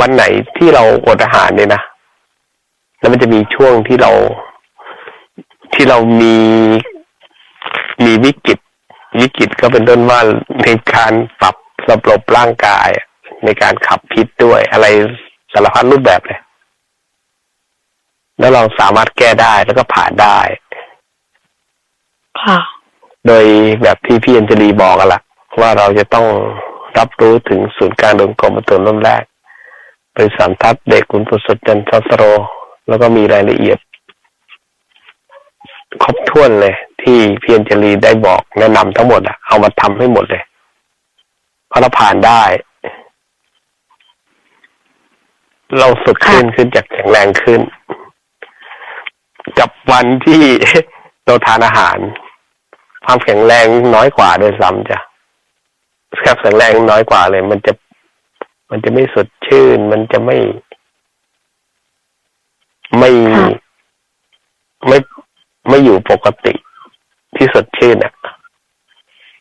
วันไหนที่เราอดอาหารเนี่ยนะแล้วมันจะมีช่วงที่เราที่เรามีมีวิกฤตวิกฤตก็เป็นต้นว่าในการปรับระบบร่างกาย ในการขับพิษด้วยอะไรสารพัดรูปแบบเลย แล้วเราสามารถแก้ได้แล้วก็ผ่านได้ค่ะโดยแบบที่พี่อัญชลีบอกกันละว่าเราจะต้องรับรู้ถึงศูนย์กลางดวงกลมประตูน้ำแรก เป็นสามทัศน์เด็กคุณปุสจันทสโร แล้วก็มีรายละเอียด ครบถ้วนเลย ที่พี่อัญชลีได้บอกแนะนำทั้งหมดอะเอามาทำให้หมดเลยเพราะเราผ่านได้ เราสดชื่นขึ้นจากแข็งแรงขึ้น กับวันที่เราทานอาหาร ความแข็งแรงน้อยกว่าด้วยซ้ำจ้ะครับแข็งแรงน้อยกว่าเลย มันจะ มันจะไม่สดชื่น มันจะไม่ ไม่ค่ะไม่ไม่อยู่ปกติที่สดชื่นอะ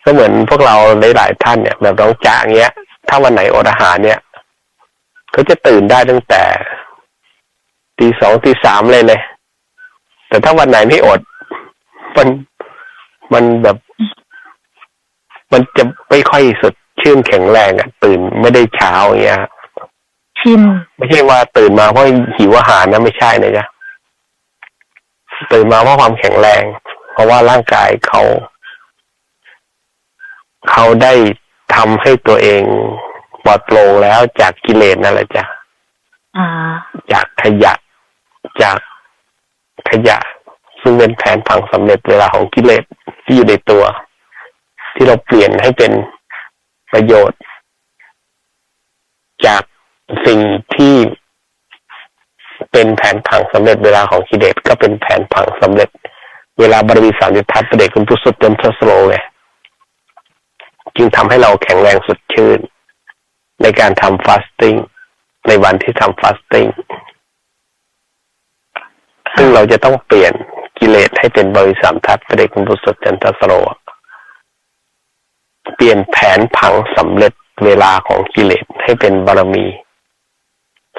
ก็เหมือนพวกเราหลายๆท่านเนี่ย แบบน้องจ๋าเงี้ย ถ้าวันไหนอดอาหารเนี่ยเขาจะตื่นได้ตั้งแต่ตีสองตีสามเลยเลย แต่ถ้าวันไหนไม่อด มันมันแบบ มันจะไม่ค่อยสด ชื่นแข็งแรงอะ่ะตื่นไม่ได้เช้าอย่างเงี้ยชินไม่ใช่ว่าตื่นมาเพราะหิวอาหารนะไม่ใช่นะจ๊ะตื่นมาเพราะความแข็งแรง เพราะว่าร่างกายเขา เขาได้ทำให้ตัวเองปลอดโปร่งแล้วจากกิเลสนั่นแหละจ้ะอ่าจากขยะ จากขยะ ซึ่งเป็นแผนพังสำเร็จเวลาของกิเลสที่อยู่ในตัว ที่เราเปลี่ยนให้เป็น ประโยชน์ จากสิ่งที่เป็นแผนผังสำเร็จเวลาของกิเลสก็เป็นแผนผังสำเร็จ เวลาบารมีสามยุทธัศน์ประเดชคุณพุทธสุดจนทสโลไงจึงทำให้เราแข็งแรงสดชื่น ในการทำฟาสติ้งในวันที่ทำฟาสติ้งซึ่งเราจะต้องเปลี่ยนกิเลสให้เป็นบริสามทัศน์ประเดชคุณพุทธสุดจันทสโล เปลี่ยนแผนผังสำเร็จเวลาของกิเลสให้เป็นบารมี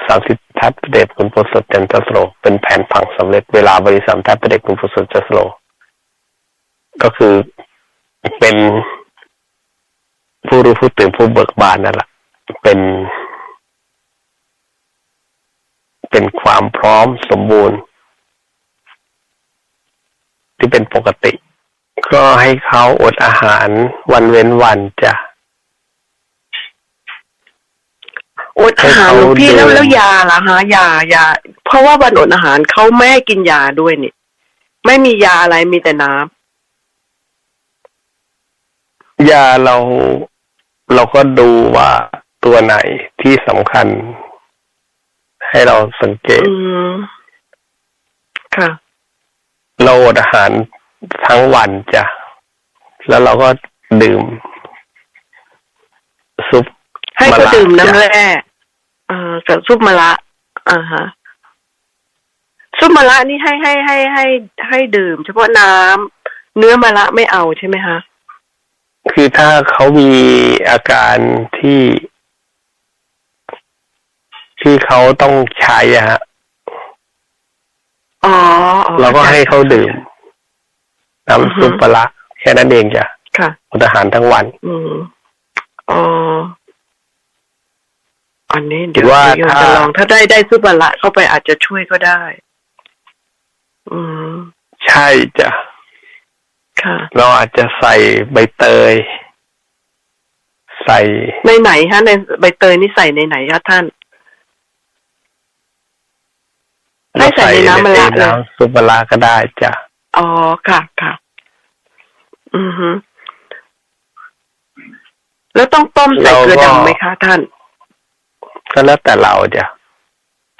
สามสิบทัศน์ประเดชคุณพุทธสดจันทสโลเป็นแผนผังสำเร็จเวลาบริสามทัศน์ประเดชคุณพุทธสดจันทสโลก็คือเป็นผู้รู้ผู้ตื่นผู้เบิกบานนั่นแหละเป็น เป็นความพร้อมสมบูรณ์ ที่เป็นปกติ ก็ให้เขาอดอาหารวันเว้นวันจ้ะอดอาหารหลวงพี่ให้แล้วเขาแล้วดูยาล่ะฮะยายาเพราะว่าวันอดอาหารเขาไม่ให้กินยาด้วยนี่ไม่มียาอะไรมีแต่น้ำยาเราเราก็ดูว่าตัวไหนที่สำคัญ ให้เราสังเกตอืมค่ะ เราอดอาหาร ทั้งวันจ้ะ แล้วเราก็ดื่ม ซุปให้มะเขาระดื่มน้ำจ้ะแร่อ่ากับซุปมะระอ่าฮะซุปมะระนี่ให้ให้ให้ให้ ให้ดื่ม เฉพาะน้ำเนื้อมะระไม่เอาใช่ไหมคะคือถ้าเขามีอาการที่ ที่เขาต้องใช้อะฮะอ๋ออ๋อเราก็ให้เขาดื่มอือ น้ำฮึซุปปลาร้าแค่นั้นเองจ้ะค่ะอดอาหารทั้งวัน อืมอ๋ออันนี้เดี๋ยวหรือว่าเดี๋ยวถ้าจะลองถ้าได้ได้ซุปมะระเข้าไปอาจจะช่วยก็ได้ อืมใช่จ้ะค่ะ เราอาจจะใส่ใบเตย ใส่ในไหนฮะในใบเตยนี่ใส่ในไหนคะท่านให้ใส่ในน้ำมะระเลยน้ำซุปปลาร้าก็ได้จ้ะ อ๋อ ค่ะ ค่ะ อือฮึแล้วต้องต้มใส่เกลือดำไหมคะท่าน ก็แล้วแต่เราจ้ะ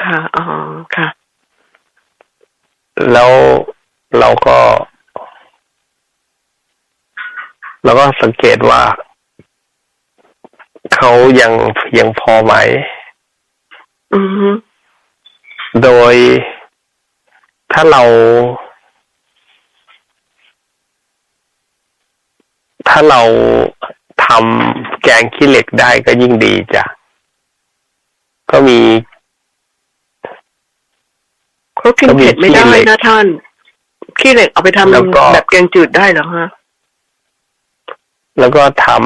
ค่ะอ๋อค่ะ แล้วเราก็ เราก็สังเกตว่าเขายังยังพอไหมอือฮึโดยถ้าเราาเราทำแกงขี้เหล็กได้ก็ยิ่งดีจ้ะ ก็มีเขากินเผ็ดไม่ได้ก็มีขี้เหล็กนะท่าน ขี้เหล็กเอาไปทำแล้วก็แบบแกงจืดได้เหรอฮะ แล้วก็ทำ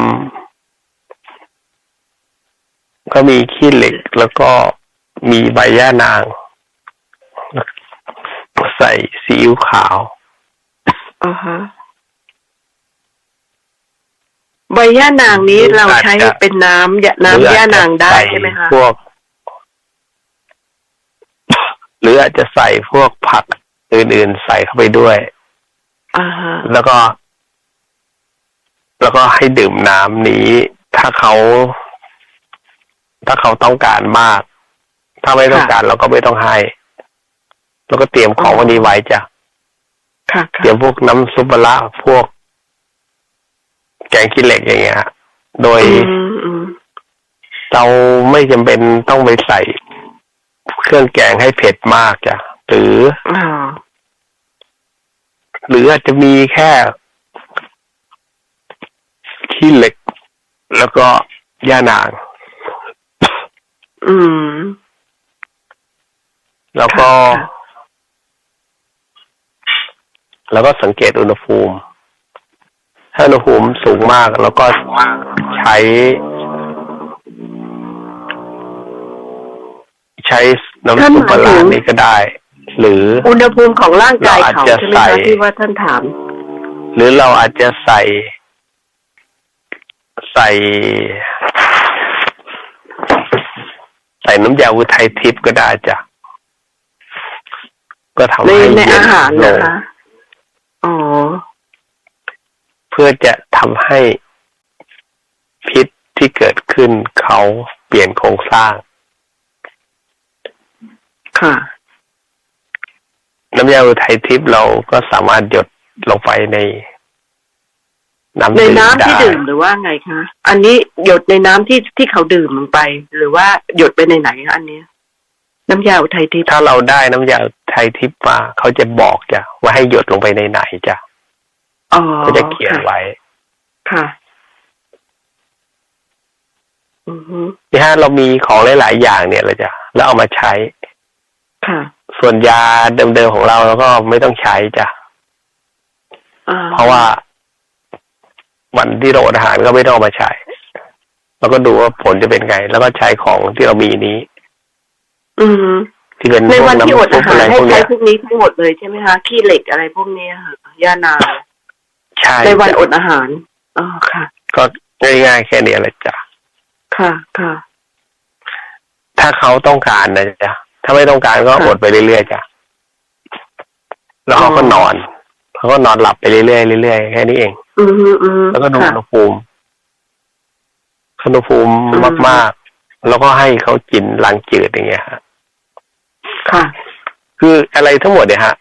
ก็มีขี้เหล็กแล้วก็มีใบย่านาง ใส่ซีอิ๊วขาวอ่าฮะ ใบย่านางนี้หรือเราใช้อาจจะเป็นน้ำยาน้ำหรืออจย่าจะนางได้ใส่ใช่ไหมคะพวก หรืออาจจะใส่พวกผักอื่นๆใส่เข้าไปด้วยอ่าฮะแล้วก็ แล้วก็ให้ดื่มน้ำนี้ ถ้าเขา ถ้าเขาต้องการมาก ถ้าไม่ต้องการเราก็ไม่ต้องให้ แล้วก็เตรียมของวันนี้ไว้จ้ะค่ะเตรียมพวกน้ำซุปมะระพวก แกงขี้เหล็กอย่างเงี้ยฮะโดยอืมอืมเราไม่จำเป็นต้องไปใส่เครื่องแกงให้เผ็ดมากจ้ะหรืออ่าหรืออาจจะมีแค่ขี้เหล็ก แล้วก็ย่านาง อืม แล้วก็ค่ะแล้วก็สังเกตอุณหภูมิ ถ้าอุณหภูมิสูงมากแล้วก็ใช้ ใช้น้ำซุปปลาร้านี่ก็ได้ หรืออุณหภูมิของร่างกายเราอาจเขาจะใช่ไหมใส่คะที่ว่าท่านถาม หรือเราอาจจะใส่ ใส่ ใส่น้ำยาอุทัยทิพย์ก็ได้จ้ะก็ทำในให้ในเย็นอาหารลนะง คะ อ๋อ เพื่อจะทำให้พิษที่เกิดขึ้นเขาเปลี่ยนโครงสร้าง ค่ะ น้ำยาอุทัยทิพย์เราก็สามารถหยดลงไปในน้ำในดื่มน้ำได้ที่ดื่มหรือว่าไงคะ อันนี้หยดในน้ำที่ที่เขาดื่มลงไป หรือว่าหยดไปในไหนคะอันเนี้ยน้ำยาอุทัยทิพย์ถ้าเราได้น้ำยาอุทัยทิพย์มาเขาจะบอกจ้ะว่าให้หยดลงไปในไหนจ้ะ อ๋อเขาจะเขียนค่ะไว้ค่ะอือฮึนี่ฮะเรามีของหลาย ๆ อย่างเนี่ยเลยจ้ะแล้วเอามาใช้ ค่ะ ส่วนยาเดิม ๆ ของเราเราก็ไม่ต้องใช้จ้ะอ่าเพราะว่า วันที่เราอดอาหารก็ไม่ต้องเอามาใช้ แล้วก็ดูว่าผลจะเป็นไง แล้วก็ใช้ของที่เรามีนี้ อือฮึที่เป็นในพววักนที่อดน้ำซุอาปหาอะรไรให้พวกใช้เนี้ยพวกนี้ทั้งหมดเลยใช่ไหมคะขี้เหล็กอะไรพวกเนี้ยค่ะย่านาง ใช่ในวันจ้ะอดอาหารอ๋อค่ะ ก็ง่ายๆแค่นี้แหละจ้ะค่ะค่ะ ถ้าเขาต้องการนะจ๊ะถ้าไม่ต้องการก็ค่ะอดไปเรื่อยๆจ้ะแล้วเขาก็อ๋อนอนเขาก็นอนหลับไปเรื่อยๆเรื่อยๆแค่นี้เอง อือฮึอือฮึแล้วก็ดูค่ะอุณหภูมิอุณหภูมิอืมมากๆ แล้วก็ให้เขากินลังจืดอย่างเงี้ยฮะค่ะ คืออะไรทั้งหมดเนี่ยฮะ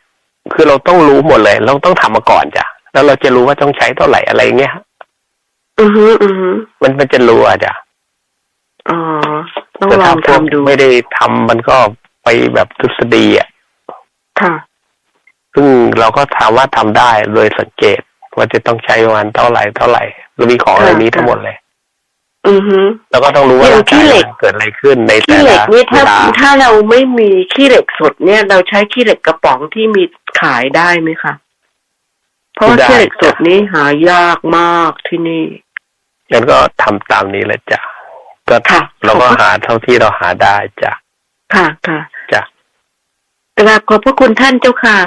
คือเราต้องรู้หมดเลย เราต้องทำมาก่อนจ้ะ แล้วเราจะรู้ว่าต้องใช้เท่าไหร่อะไรเงี้ยฮะอือฮึอือฮึมันมันจะรู้อะจ้ะอ๋อต้องแต่ลถ้าองพวกทำดูไม่ได้ทำมันก็ไปแบบทฤษฎีอะค่ะซึ่งเราก็ถามว่าทำได้โดยสังเกตว่าจะต้องใช้ประมาณเท่าไหร่เท่าไหร่เรามีของอะไรนี้ทั้งหมดเลย อือฮึแล้วก็ต้องรู้ว่าอย่างขี้เหล็กร่างกายเกิดอะไรขึ้นในขี้แต่เหล็ละกนี่เวถ้าลาถ้าเราไม่มีขี้เหล็กสดเนี่ย เราใช้ขี้เหล็กกระป๋องที่มีขายได้ไหมคะเพ ราะว่าขี้เหล็กสดนี้หายากมากที่นี่งั้นก็ทำตามนี้แหละจ้ะก็ค่ะเราก็หาเท่าที่เราหาได้จ้ะค่ะค่ะจ้ะกราบขอบพระคุณท่านเจ้าค่ะ